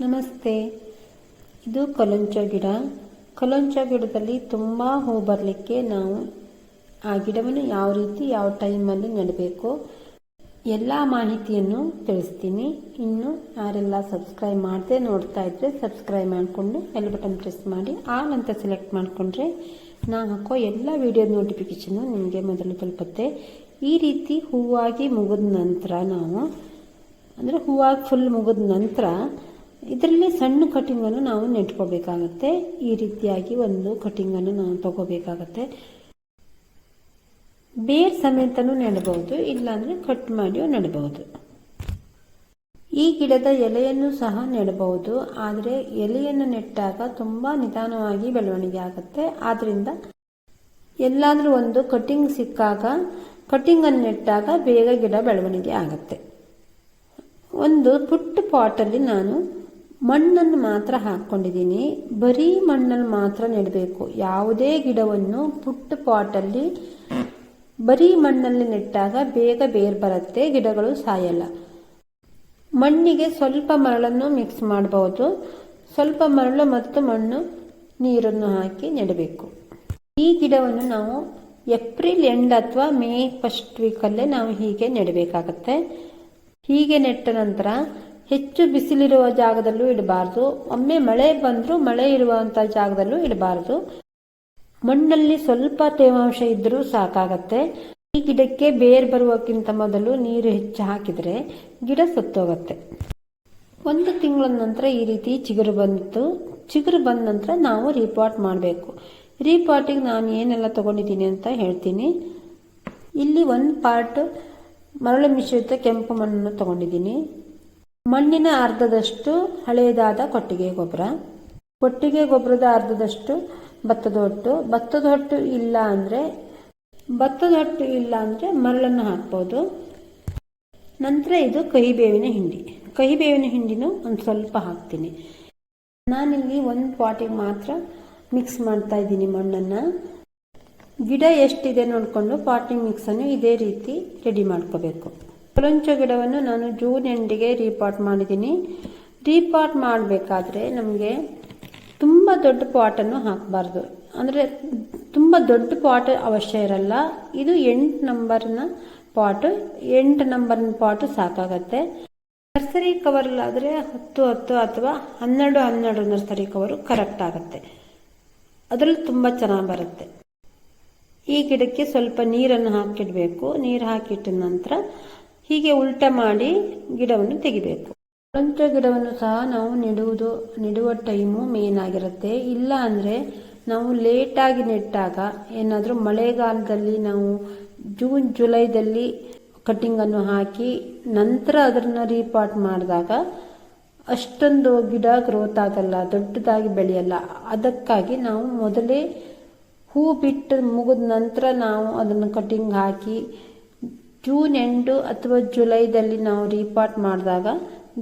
ನಮಸ್ತೆ. ಇದು ಕಲಂಚ ಗಿಡ. ಕಲಂಚ ಗಿಡದಲ್ಲಿ ತುಂಬ ಹೂ ಬರಲಿಕ್ಕೆ ನಾವು ಆ ಗಿಡವನ್ನು ಯಾವ ರೀತಿ, ಯಾವ ಟೈಮಲ್ಲಿ ನೆಡಬೇಕು ಎಲ್ಲ ಮಾಹಿತಿಯನ್ನು ತಿಳಿಸ್ತೀನಿ. ಇನ್ನು ಯಾರೆಲ್ಲ ಸಬ್ಸ್ಕ್ರೈಬ್ ಮಾಡದೆ ನೋಡ್ತಾ ಇದ್ರೆ ಸಬ್ಸ್ಕ್ರೈಬ್ ಮಾಡಿಕೊಂಡು ಎಲ್ ಬಟನ್ ಪ್ರೆಸ್ ಮಾಡಿ. ಆಲ್ ಅಂತ ಸೆಲೆಕ್ಟ್ ಮಾಡಿಕೊಂಡ್ರೆ ನಾನು ಹಾಕೋ ಎಲ್ಲ ವಿಡಿಯೋ ನೋಟಿಫಿಕೇಷನ್ನು ನಿಮಗೆ ಮೊದಲು ತಲುಪುತ್ತೆ. ಈ ರೀತಿ ಹೂವಾಗಿ ಮುಗಿದ ನಂತರ ನಾವು, ಅಂದರೆ ಹೂವಾಗಿ ಫುಲ್ ಮುಗಿದ ನಂತರ ಇದರಲ್ಲಿ ಸಣ್ಣ ಕಟಿಂಗನ್ನು ನಾವು ನೆಟ್ಕೋಬೇಕಾಗತ್ತೆ. ಈ ರೀತಿಯಾಗಿ ಒಂದು ಕಟಿಂಗನ್ನು ನಾವು ತಗೋಬೇಕಾಗತ್ತೆ. ಬೇರ್ ಸಮೇತನೂ ನೆಡಬಹುದು, ಇಲ್ಲಾಂದರೆ ಕಟ್ ಮಾಡಿಯೂ ನೆಡಬಹುದು. ಈ ಗಿಡದ ಎಲೆಯನ್ನು ಸಹ ನೆಡಬಹುದು. ಆದರೆ ಎಲೆಯನ್ನು ನೆಟ್ಟಾಗ ತುಂಬ ನಿಧಾನವಾಗಿ ಬೆಳವಣಿಗೆ ಆಗುತ್ತೆ. ಆದ್ದರಿಂದ ಎಲ್ಲಾದರೂ ಒಂದು ಕಟಿಂಗ್ ಸಿಕ್ಕಾಗ, ಕಟಿಂಗನ್ನು ನೆಟ್ಟಾಗ ಬೇಗ ಗಿಡ ಬೆಳವಣಿಗೆ ಆಗುತ್ತೆ. ಒಂದು ಪುಟ್ಟ ಪಾಟಲ್ಲಿ ನಾನು ಮಣ್ಣನ್ನು ಮಾತ್ರ ಹಾಕ್ಕೊಂಡಿದ್ದೀನಿ ಬರೀ ಮಣ್ಣಲ್ಲಿ ಮಾತ್ರ ನೆಡಬೇಕು. ಯಾವುದೇ ಗಿಡವನ್ನು ಪುಟ್ಟ ಪಾಟಲ್ಲಿ ಬರೀ ಮಣ್ಣಲ್ಲಿ ನೆಟ್ಟಾಗ ಬೇಗ ಬೇರ್ ಬರುತ್ತೆ, ಗಿಡಗಳು ಸಾಯಲ್ಲ. ಮಣ್ಣಿಗೆ ಸ್ವಲ್ಪ ಮರಳನ್ನು ಮಿಕ್ಸ್ ಮಾಡಬಹುದು ಸ್ವಲ್ಪ ಮರಳು ಮತ್ತು ಮಣ್ಣು ನೀರನ್ನು ಹಾಕಿ ನೆಡಬೇಕು. ಈ ಗಿಡವನ್ನು ನಾವು ಏಪ್ರಿಲ್ ಎಂಡ್ ಅಥವಾ ಮೇ ಫಸ್ಟ್ ವೀಕಲ್ಲೇ ನಾವು ಹೀಗೆ ನೆಡಬೇಕಾಗತ್ತೆ. ಹೀಗೆ ನೆಟ್ಟ ನಂತರ ಹೆಚ್ಚು ಬಿಸಿಲಿರುವ ಜಾಗದಲ್ಲೂ ಇಡಬಾರದು. ಒಮ್ಮೆ ಮಳೆ ಬಂದರೂ ಮಳೆ ಇರುವಂಥ ಜಾಗದಲ್ಲೂ ಇಡಬಾರದು. ಮಣ್ಣಲ್ಲಿ ಸ್ವಲ್ಪ ತೇವಾಂಶ ಇದ್ದರೂ ಸಾಕಾಗತ್ತೆ. ಈ ಗಿಡಕ್ಕೆ ಬೇರ್ ಬರುವಕ್ಕಿಂತ ಮೊದಲು ನೀರು ಹೆಚ್ಚು ಹಾಕಿದರೆ ಗಿಡ ಸತ್ತೋಗತ್ತೆ. ಒಂದು ತಿಂಗಳ ನಂತರ ಈ ರೀತಿ ಚಿಗುರು ಬಂತು. ಚಿಗುರು ಬಂದ ನಂತರ ನಾವು ರಿಪೋರ್ಟ್ ಮಾಡಬೇಕು. ರಿಪೋರ್ಟಿಗೆ ನಾನು ಏನೆಲ್ಲ ತಗೊಂಡಿದ್ದೀನಿ ಅಂತ ಹೇಳ್ತೀನಿ. ಇಲ್ಲಿ ಒಂದು ಪಾರ್ಟ್ ಮರಳು ಮಿಶ್ರಿತ ಕೆಂಪು ಮಣ್ಣನ್ನು ತಗೊಂಡಿದ್ದೀನಿ. ಮಣ್ಣಿನ ಅರ್ಧದಷ್ಟು ಹಳೆಯದಾದ ಕೊಟ್ಟಿಗೆ ಗೊಬ್ಬರ. ಕೊಟ್ಟಿಗೆ ಗೊಬ್ಬರದ ಅರ್ಧದಷ್ಟು ಭತ್ತದ ಹೊಟ್ಟು ಭತ್ತದ ಹೊಟ್ಟು ಇಲ್ಲ ಅಂದರೆ, ಭತ್ತದ ಹೊಟ್ಟು ಇಲ್ಲ ಅಂದರೆ ಮರಳನ್ನು ಹಾಕ್ಬೋದು. ನಂತರ ಇದು ಕಹಿಬೇವಿನ ಹಿಂಡಿ. ಕಹಿಬೇವಿನ ಹಿಂಡಿನೂ ಒಂದು ಸ್ವಲ್ಪ ಹಾಕ್ತೀನಿ. ನಾನಿಲ್ಲಿ ಒಂದು ಪಾಟಿಗೆ ಮಾತ್ರ ಮಿಕ್ಸ್ ಮಾಡ್ತಾ ಇದ್ದೀನಿ ಮಣ್ಣನ್ನು. ಗಿಡ ಎಷ್ಟಿದೆ ನೋಡಿಕೊಂಡು ಪಾಟಿಂಗ್ ಮಿಕ್ಸನ್ನು ಇದೇ ರೀತಿ ರೆಡಿ ಮಾಡ್ಕೋಬೇಕು. ಕೊಲಂಚ ಗಿಡವನ್ನು ನಾನು ಜೂನ್ ಎಂಡಿಗೆ ರೀಪಾಟ್ ಮಾಡಿದ್ದೀನಿ. ರೀಪಾಟ್ ಮಾಡಬೇಕಾದ್ರೆ ನಮಗೆ ತುಂಬ ದೊಡ್ಡ ಪಾಟನ್ನು ಹಾಕಬಾರ್ದು. ಅಂದರೆ ತುಂಬ ದೊಡ್ಡ ಪಾಟ್ ಅವಶ್ಯ ಇರಲ್ಲ. ಇದು ಎಂಟು ನಂಬರ್ನ ಪಾಟು ಎಂಟು ನಂಬರ್ನ ಪಾಟು ಸಾಕಾಗತ್ತೆ. ನರ್ಸರಿ ಕವರಲ್ಲಾದರೆ ಹತ್ತು ಹತ್ತು ಅಥವಾ ಹನ್ನೆರಡು ಹನ್ನೆರಡು ನರ್ಸರಿ ಕವರು ಕರೆಕ್ಟ್ ಆಗುತ್ತೆ. ಅದರಲ್ಲಿ ತುಂಬ ಚೆನ್ನಾಗಿ ಬರುತ್ತೆ. ಈ ಗಿಡಕ್ಕೆ ಸ್ವಲ್ಪ ನೀರನ್ನು ಹಾಕಿಡಬೇಕು. ನೀರು ಹಾಕಿಟ್ಟ ನಂತರ ಹೀಗೆ ಉಲ್ಟ ಮಾಡಿ ಗಿಡವನ್ನು ತೆಗಿಬೇಕು. ಸ್ವತಂತ್ರ ಗಿಡವನ್ನು ಸಹ ನಾವು ನೆಡುವುದು, ನೆಡುವ ಟೈಮು ಮೇನ್ ಆಗಿರುತ್ತೆ. ಇಲ್ಲ ಅಂದರೆ ನಾವು ಲೇಟಾಗಿ ನೆಟ್ಟಾಗ ಏನಾದರೂ ಮಳೆಗಾಲದಲ್ಲಿ ನಾವು ಜೂನ್ ಜುಲೈದಲ್ಲಿ ಕಟ್ಟಿಂಗನ್ನು ಹಾಕಿ ನಂತರ ಅದನ್ನು ರೀಪಾಟ್ ಮಾಡಿದಾಗ ಅಷ್ಟೊಂದು ಗಿಡ ಗ್ರೋತ್ ಆಗಲ್ಲ, ದೊಡ್ಡದಾಗಿ ಬೆಳೆಯಲ್ಲ. ಅದಕ್ಕಾಗಿ ನಾವು ಮೊದಲೇ ಹೂ ಬಿಟ್ಟು ಮುಗಿದ ನಂತರ ನಾವು ಅದನ್ನು ಕಟಿಂಗ್ ಹಾಕಿ ಜೂನ್ ಎಂಡು ಅಥವಾ ಜುಲೈದಲ್ಲಿ ನಾವು ರೀಪಾಟ್ ಮಾಡಿದಾಗ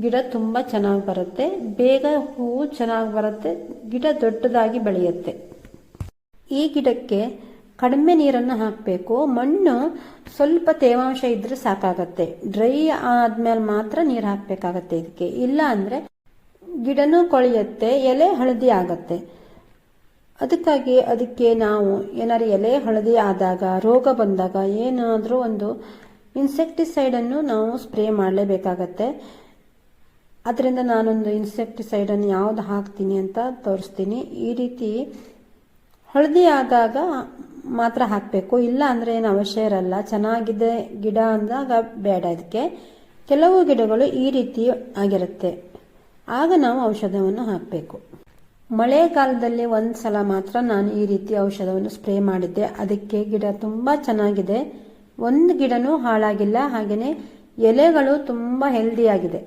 ಗಿಡ ತುಂಬ ಚೆನ್ನಾಗಿ ಬರುತ್ತೆ. ಬೇಗ ಹೂವು ಚೆನ್ನಾಗಿ ಬರುತ್ತೆ. ಗಿಡ ದೊಡ್ಡದಾಗಿ ಬೆಳೆಯುತ್ತೆ. ಈ ಗಿಡಕ್ಕೆ ಕಡಿಮೆ ನೀರನ್ನು ಹಾಕಬೇಕು. ಮಣ್ಣು ಸ್ವಲ್ಪ ತೇವಾಂಶ ಇದ್ರೆ ಸಾಕಾಗತ್ತೆ. ಡ್ರೈ ಆದ್ಮೇಲೆ ಮಾತ್ರ ನೀರು ಹಾಕಬೇಕಾಗತ್ತೆ ಇದಕ್ಕೆ. ಇಲ್ಲ ಅಂದರೆ ಗಿಡನೂ ಕೊಳೆಯುತ್ತೆ, ಎಲೆ ಹಳದಿ ಆಗತ್ತೆ. ಅದಕ್ಕಾಗಿ ಅದಕ್ಕೆ ನಾವು ಏನಾದ್ರು ಎಲೆ ಹಳದಿ ಆದಾಗ, ರೋಗ ಬಂದಾಗ ಏನಾದರೂ ಒಂದು ಇನ್ಸೆಕ್ಟಿಸೈಡನ್ನು ನಾವು ಸ್ಪ್ರೇ ಮಾಡಲೇಬೇಕಾಗತ್ತೆ. ಅದರಿಂದ ನಾನೊಂದು ಇನ್ಸೆಕ್ಟಿಸೈಡನ್ನು ಯಾವ್ದು ಹಾಕ್ತೀನಿ ಅಂತ ತೋರಿಸ್ತೀನಿ. ಈ ರೀತಿ ಹಳದಿ ಆದಾಗ ಮಾತ್ರ ಹಾಕಬೇಕು. ಇಲ್ಲ ಅಂದರೆ ಏನು ಅವಶ್ಯ ಇರಲ್ಲ. ಚೆನ್ನಾಗಿದೆ ಗಿಡ ಅಂದಾಗ ಬೇಡ ಇದಕ್ಕೆ. ಕೆಲವು ಗಿಡಗಳು ಈ ರೀತಿ ಆಗಿರುತ್ತೆ. ಆಗ ನಾವು ಔಷಧವನ್ನು ಹಾಕಬೇಕು. ಮಳೆಗಾಲದಲ್ಲಿ ಒಂದು ಸಲ ಮಾತ್ರ ನಾನು ಈ ರೀತಿ ಔಷಧವನ್ನು ಸ್ಪ್ರೇ ಮಾಡಿದ್ದೆ. ಅದಕ್ಕೆ ಗಿಡ ತುಂಬ ಚೆನ್ನಾಗಿದೆ. ಒಂದು ಗಿಡನೂ ಹಾಳಾಗಿಲ್ಲ ಹಾಗೆಯೇ ಎಲೆಗಳು ತುಂಬ ಹೆಲ್ದಿಯಾಗಿದೆ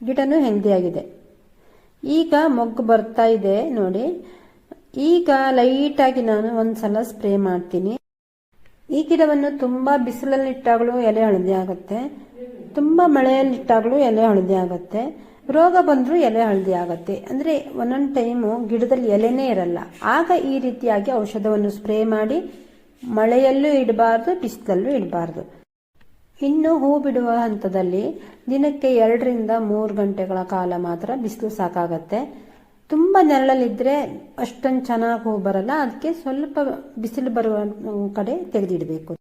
ಗಿಡನೂ ಹೆಲ್ದಿಯಾಗಿದೆ ಈಗ ಮೊಗ್ಗು ಬರ್ತಾ ಇದೆ ನೋಡಿ. ಈಗ ಲೈಟಾಗಿ ನಾನು ಒಂದ್ಸಲ ಸ್ಪ್ರೇ ಮಾಡ್ತೀನಿ. ಈ ಗಿಡವನ್ನು ತುಂಬ ಬಿಸಿಲಲ್ಲಿಟ್ಟಾಗಲೂ ಎಲೆ ಹಳದಿ ಆಗುತ್ತೆ. ತುಂಬ ಮಳೆಯಲ್ಲಿಟ್ಟಾಗಲೂ ಎಲೆ ಹಳದಿ ಆಗುತ್ತೆ. ರೋಗ ಬಂದರೂ ಎಲೆ ಹಳದಿ ಆಗುತ್ತೆ. ಅಂದರೆ ಒಂದೊಂದು ಟೈಮು ಗಿಡದಲ್ಲಿ ಎಲೆನೇ ಇರಲ್ಲ. ಆಗ ಈ ರೀತಿಯಾಗಿ ಔಷಧವನ್ನು ಸ್ಪ್ರೇ ಮಾಡಿ ಮಳೆಯಲ್ಲೂ ಇಡಬಾರ್ದು, ಬಿಸಿಲಲ್ಲೂ ಇಡಬಾರ್ದು. ಇನ್ನು ಹೂ ಬಿಡುವ ಹಂತದಲ್ಲಿ ದಿನಕ್ಕೆ ಎರಡರಿಂದ ಮೂರು ಗಂಟೆಗಳ ಕಾಲ ಮಾತ್ರ ಬಿಸಿಲು ಸಾಕಾಗತ್ತೆ. ತುಂಬ ನೆರಳಲ್ಲಿದ್ದರೆ ಅಷ್ಟೊಂದು ಚೆನ್ನಾಗಿ ಹೂ ಬರಲ್ಲ ಅದಕ್ಕೆ ಸ್ವಲ್ಪ ಬಿಸಿಲು ಬರುವ ಕಡೆ ತೆಗೆದಿಡಬೇಕು.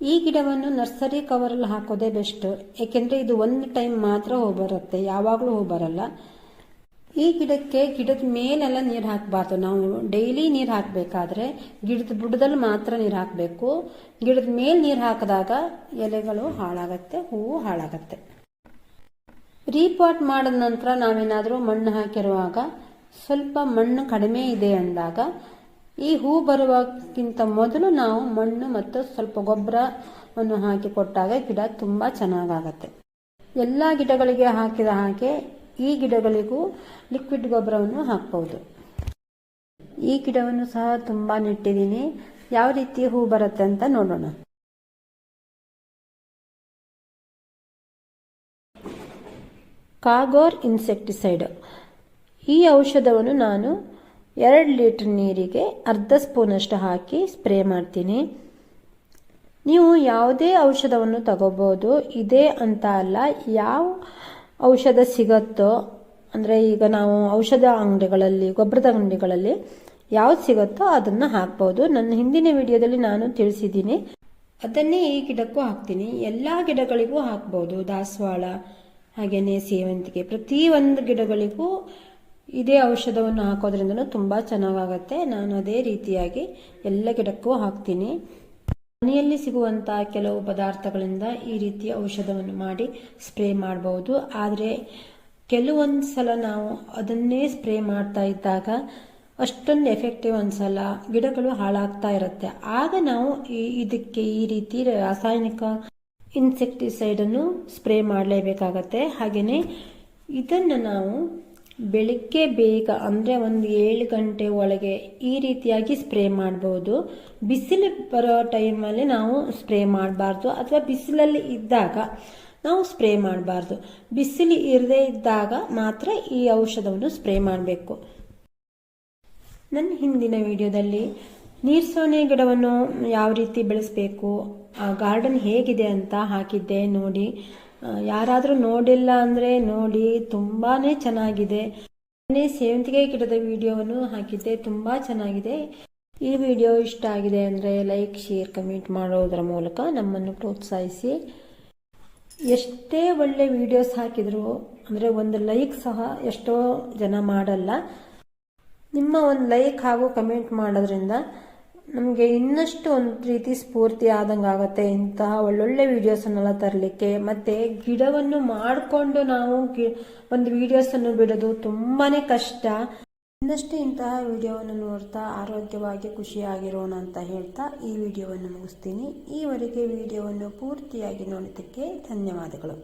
ಈ ಗಿಡವನ್ನು ನರ್ಸರಿ ಕವರಲ್ಲಿ ಹಾಕೋದೇ ಬೆಸ್ಟ್, ಏಕೆಂದರೆ ಇದು ಒಂದು ಟೈಮ್ ಮಾತ್ರ ಹೂ ಬರುತ್ತೆ, ಯಾವಾಗಲೂ ಹೂ ಬರಲ್ಲ. ಈ ಗಿಡಕ್ಕೆ ಗಿಡದ ಮೇಲೆಲ್ಲ ನೀರು ಹಾಕಬಾರ್ದು. ನಾವು ಡೈಲಿ ನೀರು ಹಾಕಬೇಕಾದ್ರೆ ಗಿಡದ ಬುಡದಲ್ಲಿ ಮಾತ್ರ ನೀರು ಹಾಕಬೇಕು. ಗಿಡದ ಮೇಲೆ ನೀರು ಹಾಕಿದಾಗ ಎಲೆಗಳು ಹಾಳಾಗತ್ತೆ, ಹೂವು ಹಾಳಾಗತ್ತೆ. ರೀಪಾಟ್ ಮಾಡಿದ ನಂತರ ನಾವೇನಾದರೂ ಮಣ್ಣು ಹಾಕಿರುವಾಗ ಸ್ವಲ್ಪ ಮಣ್ಣು ಕಡಿಮೆ ಇದೆ ಅಂದಾಗ ಈ ಹೂ ಬರುವಕ್ಕಿಂತ ಮೊದಲು ನಾವು ಮಣ್ಣು ಮತ್ತು ಸ್ವಲ್ಪ ಗೊಬ್ಬರವನ್ನು ಹಾಕಿ ಕೊಟ್ಟಾಗ ಗಿಡ ತುಂಬ ಚೆನ್ನಾಗಾಗತ್ತೆ. ಎಲ್ಲ ಗಿಡಗಳಿಗೆ ಹಾಕಿದ ಹಾಗೆ ಈ ಗಿಡಗಳಿಗೂ ಲಿಕ್ವಿಡ್ ಗೊಬ್ಬರವನ್ನು ಹಾಕ್ಬೋದು. ಈ ಗಿಡವನ್ನು ಸಹ ತುಂಬ ನೆಟ್ಟಿದ್ದೀನಿ. ಯಾವ ರೀತಿ ಹೂ ಬರುತ್ತೆ ಅಂತ ನೋಡೋಣ. ಕಾಗೋರ್ ಇನ್ಸೆಕ್ಟಿಸೈಡ್ ಈ ಔಷಧವನ್ನು ನಾನು ಎರಡು ಲೀಟರ್ ನೀರಿಗೆ ಅರ್ಧ ಸ್ಪೂನಷ್ಟು ಹಾಕಿ ಸ್ಪ್ರೇ ಮಾಡ್ತೀನಿ. ನೀವು ಯಾವುದೇ ಔಷಧವನ್ನು ತಗೋಬೋದು. ಇದೇ ಅಂತ ಅಲ್ಲ, ಯಾವ ಔಷಧ ಸಿಗತ್ತೋ, ಅಂದರೆ ಈಗ ನಾವು ಔಷಧ ಅಂಗಡಿಗಳಲ್ಲಿ, ಗೊಬ್ಬರದ ಅಂಗಡಿಗಳಲ್ಲಿ ಯಾವ್ದು ಸಿಗುತ್ತೋ ಅದನ್ನು ಹಾಕ್ಬೋದು. ನನ್ನ ಹಿಂದಿನ ವಿಡಿಯೋದಲ್ಲಿ ನಾನು ತಿಳಿಸಿದ್ದೀನಿ. ಅದನ್ನೇ ಈ ಗಿಡಕ್ಕೂ ಹಾಕ್ತೀನಿ. ಎಲ್ಲ ಗಿಡಗಳಿಗೂ ಹಾಕ್ಬೋದು. ದಾಸವಾಳ ಹಾಗೆಯೇ ಸೇವಂತಿಗೆ. ಪ್ರತಿಯೊಂದು ಗಿಡಗಳಿಗೂ ಇದೇ ಔಷಧವನ್ನು ಹಾಕೋದ್ರಿಂದ ತುಂಬ ಚೆನ್ನಾಗಾಗತ್ತೆ. ನಾನು ಅದೇ ರೀತಿಯಾಗಿ ಎಲ್ಲ ಗಿಡಕ್ಕೂ ಹಾಕ್ತೀನಿ. ಮನೆಯಲ್ಲಿ ಸಿಗುವಂತಹ ಕೆಲವು ಪದಾರ್ಥಗಳಿಂದ ಈ ರೀತಿ ಔಷಧವನ್ನು ಮಾಡಿ ಸ್ಪ್ರೇ ಮಾಡಬಹುದು ಆದರೆ ಕೆಲವೊಂದು ಸಲ ನಾವು ಅದನ್ನೇ ಸ್ಪ್ರೇ ಮಾಡ್ತಾ ಇದ್ದಾಗ ಅಷ್ಟೊಂದು ಎಫೆಕ್ಟಿವ್ ಅನ್ಸಲ್ಲ ಗಿಡಗಳು ಹಾಳಾಗ್ತಾ ಇರುತ್ತೆ. ಆಗ ನಾವು ಇದಕ್ಕೆ ಈ ರೀತಿ ರಾಸಾಯನಿಕ ಇನ್ಸೆಕ್ಟಿಸೈಡನ್ನು ಸ್ಪ್ರೇ ಮಾಡಲೇಬೇಕಾಗತ್ತೆ. ಹಾಗೆಯೇ ಇದನ್ನು ನಾವು ಬೆಳಿಗ್ಗೆ ಬೇಗ, ಅಂದರೆ ಒಂದು ಏಳು ಗಂಟೆ ಒಳಗೆ ಈ ರೀತಿಯಾಗಿ ಸ್ಪ್ರೇ ಮಾಡ್ಬೋದು. ಬಿಸಿಲು ಬರೋ ಟೈಮಲ್ಲಿ ನಾವು ಸ್ಪ್ರೇ ಮಾಡಬಾರ್ದು, ಅಥವಾ ಬಿಸಿಲಲ್ಲಿ ಇದ್ದಾಗ ನಾವು ಸ್ಪ್ರೇ ಮಾಡಬಾರ್ದು. ಬಿಸಿಲು ಇರದೇ ಇದ್ದಾಗ ಮಾತ್ರ ಈ ಔಷಧವನ್ನು ಸ್ಪ್ರೇ ಮಾಡಬೇಕು. ನನ್ನ ಹಿಂದಿನ ವಿಡಿಯೋದಲ್ಲಿ ನೀರ್ಸೋನೆ ಗಿಡವನ್ನು ಯಾವ ರೀತಿ ಬೆಳೆಸಬೇಕು ಗಾರ್ಡನ್ ಹೇಗಿದೆ ಅಂತ ಹಾಕಿದ್ದೆ ನೋಡಿ. ಯಾರಾದರೂ ನೋಡಿಲ್ಲ ಅಂದರೆ ನೋಡಿ ತುಂಬಾ ಚೆನ್ನಾಗಿದೆ. ಸೇವಂತಿಗೆ ಗಿಡದ ವಿಡಿಯೋವನ್ನು ಹಾಕಿದ್ದೆ, ತುಂಬ ಚೆನ್ನಾಗಿದೆ. ಈ ವಿಡಿಯೋ ಇಷ್ಟ ಆಗಿದೆ ಅಂದರೆ ಲೈಕ್, ಶೇರ್, ಕಮೆಂಟ್ ಮಾಡೋದರ ಮೂಲಕ ನಮ್ಮನ್ನು ಪ್ರೋತ್ಸಾಹಿಸಿ. ಎಷ್ಟೇ ಒಳ್ಳೆ ವಿಡಿಯೋಸ್ ಹಾಕಿದ್ರು ಅಂದರೆ ಒಂದು ಲೈಕ್ ಸಹ ಎಷ್ಟೋ ಜನ ಮಾಡಲ್ಲ. ನಿಮ್ಮ ಒಂದು ಲೈಕ್ ಹಾಗೂ ಕಮೆಂಟ್ ಮಾಡೋದ್ರಿಂದ ನಮಗೆ ಇನ್ನಷ್ಟು ಒಂದು ರೀತಿ ಸ್ಫೂರ್ತಿ ಆದಂಗೆ ಆಗುತ್ತೆ ಇಂತಹ ಒಳ್ಳೊಳ್ಳೆ ವಿಡಿಯೋಸನ್ನೆಲ್ಲ ತರಲಿಕ್ಕೆ. ಮತ್ತು ಗಿಡವನ್ನು ಮಾಡಿಕೊಂಡು ನಾವು ಗಿ, ಒಂದು ವಿಡಿಯೋಸನ್ನು ಬಿಡೋದು ತುಂಬಾ ಕಷ್ಟ. ಇನ್ನಷ್ಟು ಇಂತಹ ವಿಡಿಯೋವನ್ನು ನೋಡ್ತಾ ಆರೋಗ್ಯವಾಗಿ ಖುಷಿಯಾಗಿರೋಣ ಅಂತ ಹೇಳ್ತಾ ಈ ವಿಡಿಯೋವನ್ನು ಮುಗಿಸ್ತೀನಿ. ಈವರೆಗೆ ವಿಡಿಯೋವನ್ನು ಪೂರ್ತಿಯಾಗಿ ನೋಡಿದ್ದಕ್ಕೆ ಧನ್ಯವಾದಗಳು.